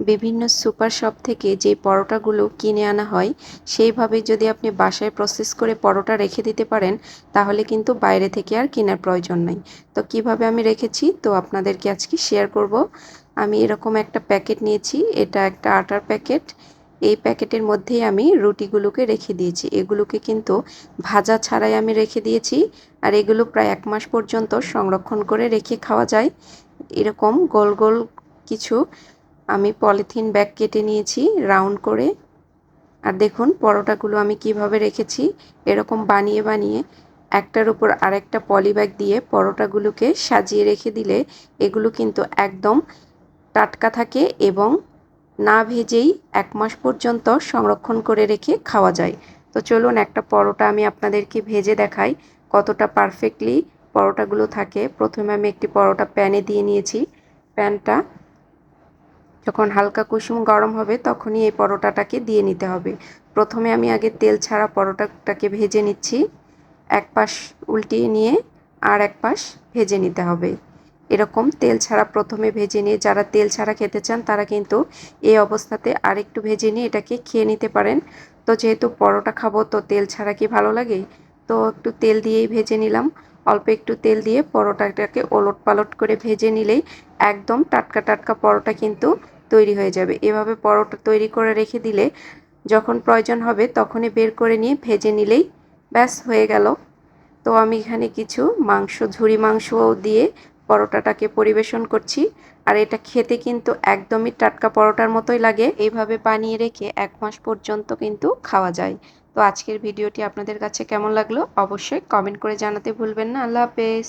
বিভিন্ন super shop থেকে যে পরোটাগুলো কিনে আনা হয় সেইভাবে যদি আপনি বাসায় প্রসেস করে পরোটা রেখে দিতে পারেন, তাহলে কিন্তু বাইরে থেকে আর কেনার প্রয়োজন নাই। তো কীভাবে আমি রেখেছি? তো আপনাদেরকে আজকে শেয়ার করব। আমি এরকম একটা প্যাকেট নিয়েছি, এটা একটা আটার প্যাকেট এই প্যাকেটের মধ্যেই আমি রুটিগুলোকে রেখে দিয়েছি। এগুলোকে কিন্তু ভাজা ছাড়াই আমি রেখে দিয়েছি, আর এগুলো প্রায় এক মাস পর্যন্ত সংরক্ষণ করে রেখে খাওয়া যায়। এরকম গোল গোল কিছু আমি পলিথিন ব্যাগ কেটে নিয়েছি, রাউন্ড করে। আর দেখুন, পরোটাগুলো আমি কীভাবে রেখেছি। এরকম বানিয়ে বানিয়ে একটার উপর আরেকটা পলি ব্যাগ দিয়ে পরোটাগুলোকে সাজিয়ে রেখে দিলে এগুলো কিন্তু একদম টাটকা থাকে এবং না ভেজেই এক মাস পর্যন্ত সংরক্ষণ করে রেখে খাওয়া যায়। তো চলুন, একটা পরোটা আমি আপনাদেরকে ভেজে দেখাই কতটা পারফেক্টলি পরোটাগুলো থাকে। প্রথমে আমি একটি পরোটা প্যানে দিয়ে নিয়েছি। প্যানটা যখন হালকা কুসুম গরম হবে, তখনই এই পরোটাটাকে দিয়ে নিতে হবে। প্রথমে আমি আগে তেল ছাড়া পরোটাটাকে ভেজে নিচ্ছি। এক পাশ উল্টিয়ে নিয়ে আর এক পাশ ভেজে নিতে হবে। এরকম তেল ছাড়া প্রথমে ভেজে নিয়ে, যারা তেল ছাড়া খেতে চান, তারা কিন্তু এই অবস্থাতে আরেকটু ভেজে নিয়ে এটাকে খেয়ে নিতে পারেন। তো যেহেতু পরোটা খাব, তো তেল ছাড়া কি ভালো লাগে? তো একটু তেল দিয়েই ভেজে নিলাম। অল্প একটু তেল দিয়ে পরোটাটাকে ওলট পালট করে ভেজে নিলেই একদম টাটকা টাটকা পরোটা কিন্তু তৈরি হয়ে যাবে। এভাবে পরোটা তৈরি করে রেখে দিলে যখন প্রয়োজন হবে তখনই বের করে নিয়ে ভেজে নিলেই ব্যাস হয়ে গেল। তো আমি এখানে কিছু মাংস, ঝুরি মাংস দিয়ে পরোটাটাকে পরিবেশন করছি। আর এটা খেতে কিন্তু একদমই টাটকা পরোটার মতোই লাগে। এইভাবে বানিয়ে রেখে এক মাস পর্যন্ত কিন্তু খাওয়া যায়। তো আজকের ভিডিওটি আপনাদের কাছে কেমন লাগল অবশ্যই কমেন্ট করে জানাতে ভুলবেন না। আল্লাহ হাফেজ।